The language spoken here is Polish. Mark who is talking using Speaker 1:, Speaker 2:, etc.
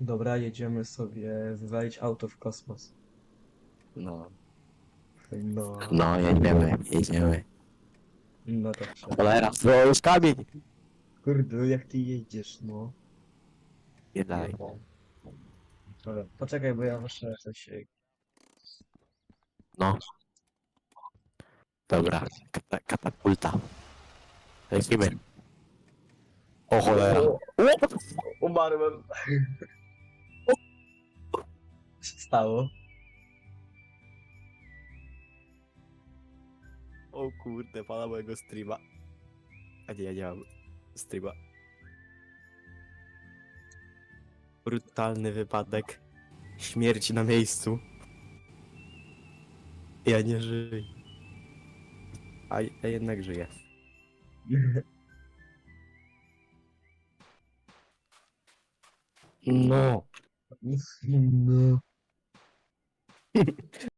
Speaker 1: Dobra, jedziemy sobie wywalić auto w kosmos.
Speaker 2: No.
Speaker 1: No,
Speaker 2: No, jedziemy, jedziemy.
Speaker 1: no dobrze.
Speaker 2: Cholera, to już kamień!
Speaker 1: Kurde, jak ty jedziesz, no.
Speaker 2: Nie daj.
Speaker 1: Dobra, poczekaj, bo ja muszę coś...
Speaker 2: No. Dobra, kata, katapulta. Lecimy. O cholera.
Speaker 1: Umarłem. Stało?
Speaker 2: O kurde, pana mojego streama. A nie, ja nie mam streama. Brutalny wypadek. Śmierć na miejscu. Ja nie żyję. A ja jednak żyję. No.
Speaker 1: No. フフ。